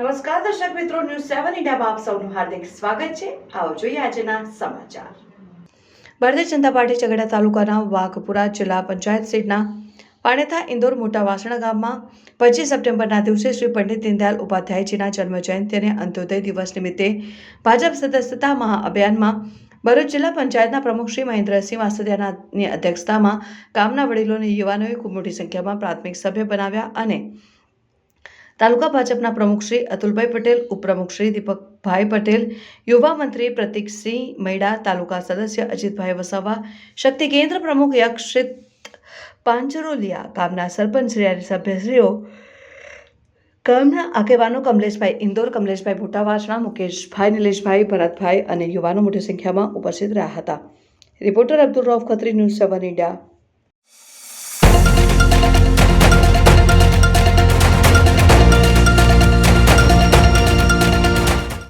દર્શક મિત્રો, ન્યૂઝ સેવન ઇન્ડિયામાં આપ સૌનું હાર્દિક સ્વાગત છે. આવો જોઈએ આજના સમાચાર. ભારતીય જનતા પાર્ટી ઝઘડા તાલુકાના વાઘપુરા જિલ્લા પંચાયત સીટના પાણેથા ઇન્દોર મોટા વાસણા ગામમાં પચીસ સપ્ટેમ્બરના દિવસે શ્રી પંડિત દીનદયાલ ઉપાધ્યાયજીના જન્મજયંતિ અને અંત્યોદય દિવસ નિમિત્તે ભાજપ સદસ્યતા મહાઅભિયાનમાં ભરૂચ જિલ્લા પંચાયતના પ્રમુખ શ્રી મહેન્દ્રસિંહ વાસદિયાની અધ્યક્ષતામાં ગામના વડીલોને યુવાનોએ ખૂબ મોટી સંખ્યામાં પ્રાથમિક સભ્ય બનાવ્યા અને તાલુકા ભાજપના પ્રમુખ શ્રી અતુલભાઈ પટેલ, ઉપપ્રમુખ શ્રી દીપકભાઈ પટેલ, યુવા મંત્રી પ્રતિકસિંહ મૈડા, તાલુકા સદસ્ય અજીતભાઈ વસાવા, શક્તિ કેન્દ્ર પ્રમુખ યક્ષિત પાંચરોલિયા ગામના સરપંચ અને સભ્યશ્રીઓ, ગામના આગેવાનો કમલેશભાઈ ઇન્દોર, કમલેશભાઈ ભૂટાવાસણા, મુકેશભાઈ, નિલેશભાઈ ભરતભાઈ અને યુવાનો મોટી સંખ્યામાં ઉપસ્થિત રહ્યા હતા. Reporter Abdul Rauf, Khatri news seven India.